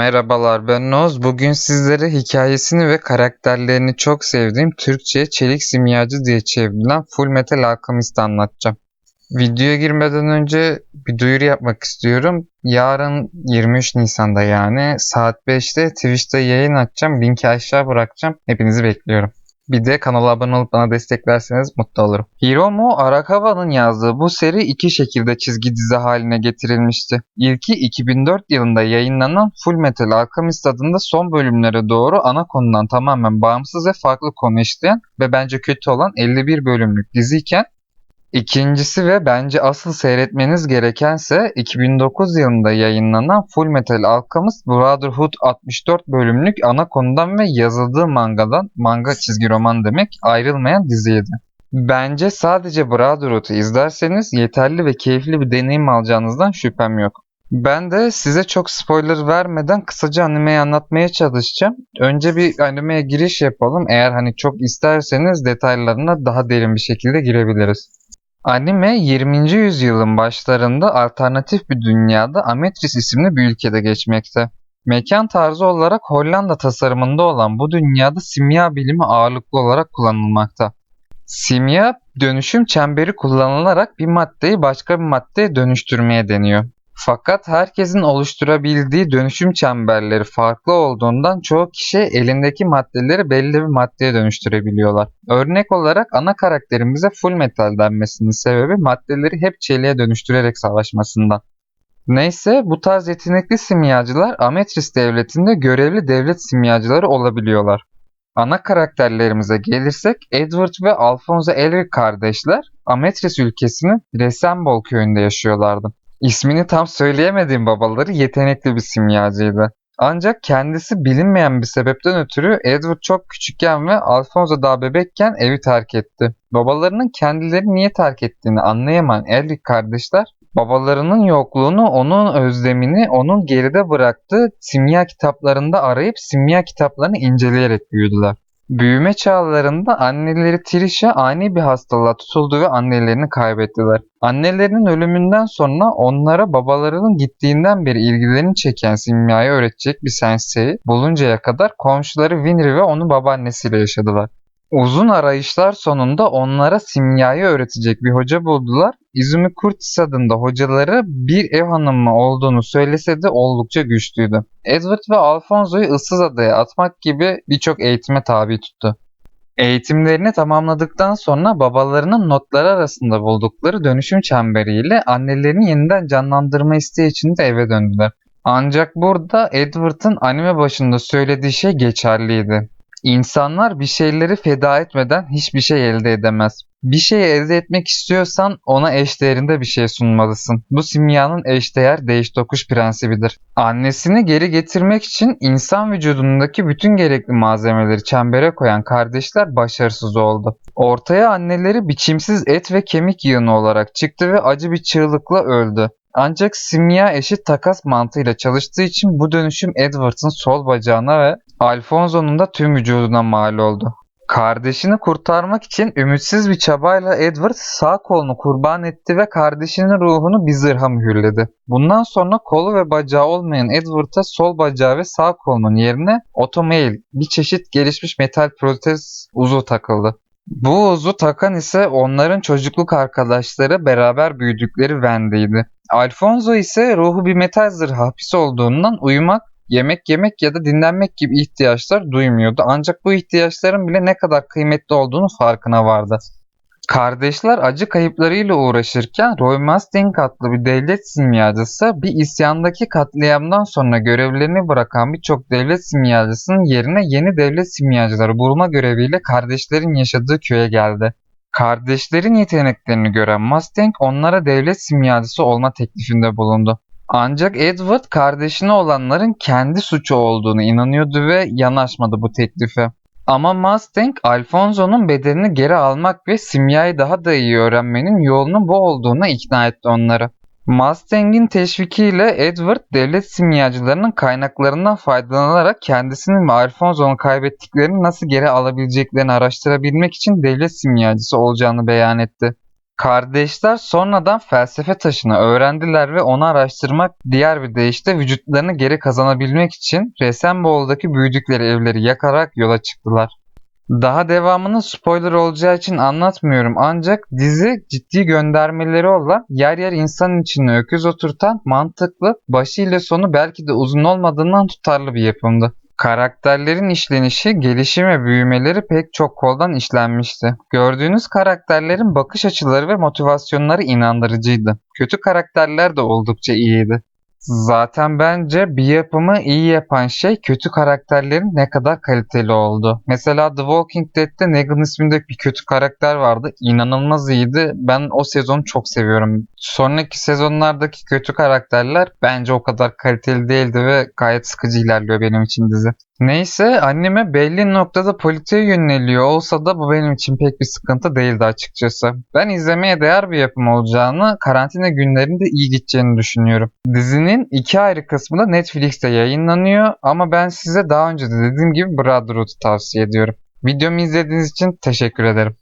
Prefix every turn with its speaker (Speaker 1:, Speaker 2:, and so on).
Speaker 1: Merhabalar ben Noz. Bugün sizlere hikayesini ve karakterlerini çok sevdiğim Türkçe'ye Çelik Simyacı diye çevrilen Full Metal Alchemist'i anlatacağım. Videoya girmeden önce bir duyuru yapmak istiyorum. Yarın 23 Nisan'da yani saat 5'te Twitch'te yayın açacağım. Linki aşağı bırakacağım. Hepinizi bekliyorum. Bir de kanala abone olup bana desteklerseniz mutlu olurum. Hiromu Arakawa'nın yazdığı bu seri iki şekilde çizgi dizi haline getirilmişti. İlki 2004 yılında yayınlanan Full Metal Alchemist adında son bölümlere doğru ana konudan tamamen bağımsız ve farklı konu işleyen ve bence kötü olan 51 bölümlük diziyken İkincisi ve bence asıl seyretmeniz gerekense 2009 yılında yayınlanan Full Metal Alchemist Brotherhood 64 bölümlük ana konudan ve yazıldığı mangadan, manga çizgi roman demek, ayrılmayan diziydi. Bence sadece Brotherhood'u izlerseniz yeterli ve keyifli bir deneyim alacağınızdan şüphem yok. Ben de size çok spoiler vermeden kısaca animeyi anlatmaya çalışacağım. Önce bir animeye giriş yapalım. Eğer hani çok isterseniz detaylarına daha derin bir şekilde girebiliriz. Anime 20. yüzyılın başlarında alternatif bir dünyada Ametris isimli bir ülkede geçmekte. Mekan tarzı olarak Hollanda tasarımında olan bu dünyada simya bilimi ağırlıklı olarak kullanılmakta. Simya dönüşüm çemberi kullanılarak bir maddeyi başka bir maddeye dönüştürmeye deniyor. Fakat herkesin oluşturabildiği dönüşüm çemberleri farklı olduğundan çoğu kişi elindeki maddeleri belli bir maddeye dönüştürebiliyorlar. Örnek olarak ana karakterimize full metal denmesinin sebebi maddeleri hep çeliğe dönüştürerek savaşmasından. Neyse bu tarz yetenekli simyacılar Ametris devletinde görevli devlet simyacıları olabiliyorlar. Ana karakterlerimize gelirsek Edward ve Alfonso Elric kardeşler Ametris ülkesinin Resembol köyünde yaşıyorlardı. İsmini tam söyleyemediğim babaları yetenekli bir simyacıydı. Ancak kendisi bilinmeyen bir sebepten ötürü Edward çok küçükken ve Alfonso daha bebekken evi terk etti. Babalarının kendileri niye terk ettiğini anlayamayan Elric kardeşler babalarının yokluğunu, onun özlemini, onun geride bıraktığı simya kitaplarında arayıp simya kitaplarını inceleyerek büyüdüler. Büyüme çağlarında anneleri Trisha ani bir hastalığa tutuldu ve annelerini kaybettiler. Annelerinin ölümünden sonra onlara babalarının gittiğinden beri ilgilerini çeken simyayı öğretecek bir sensei buluncaya kadar komşuları Winry ve onun babaannesiyle yaşadılar. Uzun arayışlar sonunda onlara simyayı öğretecek bir hoca buldular. Izumi Kurtis adında hocaları bir ev hanımı olduğunu söylese de oldukça güçlüydü. Edward ve Alfonso'yu ıssız adaya atmak gibi birçok eğitime tabi tuttu. Eğitimlerini tamamladıktan sonra babalarının notları arasında buldukları dönüşüm çemberiyle annelerini yeniden canlandırma isteği için de eve döndüler. Ancak burada Edward'ın anime başında söylediği şey geçerliydi. İnsanlar bir şeyleri feda etmeden hiçbir şey elde edemez. Bir şey elde etmek istiyorsan ona eşdeğerinde bir şey sunmalısın. Bu simyanın eşdeğer değiş tokuş prensibidir. Annesini geri getirmek için insan vücudundaki bütün gerekli malzemeleri çembere koyan kardeşler başarısız oldu. Ortaya anneleri biçimsiz et ve kemik yığını olarak çıktı ve acı bir çığlıkla öldü. Ancak simya eşit takas mantığıyla çalıştığı için bu dönüşüm Edward'ın sol bacağına ve Alfonso'nun da tüm vücuduna mal oldu. Kardeşini kurtarmak için ümitsiz bir çabayla Edward sağ kolunu kurban etti ve kardeşinin ruhunu bir zırha mühürledi. Bundan sonra kolu ve bacağı olmayan Edward'a sol bacağı ve sağ kolunun yerine otomail bir çeşit gelişmiş metal protez uzu takıldı. Bu uzu takan ise onların çocukluk arkadaşları beraber büyüdükleri Wendy'ydi. Alfonso ise ruhu bir metal zırh hapis olduğundan uyumak, yemek yemek ya da dinlenmek gibi ihtiyaçlar duymuyordu. Ancak bu ihtiyaçların bile ne kadar kıymetli olduğunu farkına vardı. Kardeşler acı kayıplarıyla uğraşırken Roy Mustang adlı bir devlet simyacısı bir isyandaki katliamdan sonra görevlerini bırakan birçok devlet simyacısının yerine yeni devlet simyacıları bulma göreviyle kardeşlerin yaşadığı köye geldi. Kardeşlerin yeteneklerini gören Mustang onlara devlet simyacısı olma teklifinde bulundu. Ancak Edward kardeşine olanların kendi suçu olduğunu inanıyordu ve yanaşmadı bu teklife. Ama Mustang, Alfonso'nun bedenini geri almak ve simyayı daha da iyi öğrenmenin yolunun bu olduğuna ikna etti onları. Mustang'in teşvikiyle Edward devlet simyacılarının kaynaklarından faydalanarak kendisinin ve Alfonso'nun kaybettiklerini nasıl geri alabileceklerini araştırabilmek için devlet simyacısı olacağını beyan etti. Kardeşler sonradan felsefe taşını öğrendiler ve onu araştırmak diğer bir deyişle vücutlarını geri kazanabilmek için Resenbol'daki büyüdükleri evleri yakarak yola çıktılar. Daha devamının spoiler olacağı için anlatmıyorum ancak dizi ciddi göndermeleri olan yer yer insanın içine öküz oturtan mantıklı başı ile sonu belki de uzun olmadığından tutarlı bir yapımdı. Karakterlerin işlenişi, gelişim ve büyümeleri pek çok koldan işlenmişti. Gördüğünüz karakterlerin bakış açıları ve motivasyonları inandırıcıydı. Kötü karakterler de oldukça iyiydi. Zaten bence bir yapımı iyi yapan şey kötü karakterlerin ne kadar kaliteli oldu. Mesela The Walking Dead'te Negan isminde bir kötü karakter vardı. İnanılmaz iyiydi. Ben o sezonu çok seviyorum. Sonraki sezonlardaki kötü karakterler bence o kadar kaliteli değildi ve gayet sıkıcı ilerliyor benim için dizi. Neyse anneme belli noktada politiğe yöneliyor olsa da bu benim için pek bir sıkıntı değildi açıkçası. Ben izlemeye değer bir yapım olacağını, karantina günlerinde iyi gideceğini düşünüyorum. Dizinin iki ayrı kısmı da Netflix'te yayınlanıyor ama ben size daha önce de dediğim gibi Brotherhood'u tavsiye ediyorum. Videomu izlediğiniz için teşekkür ederim.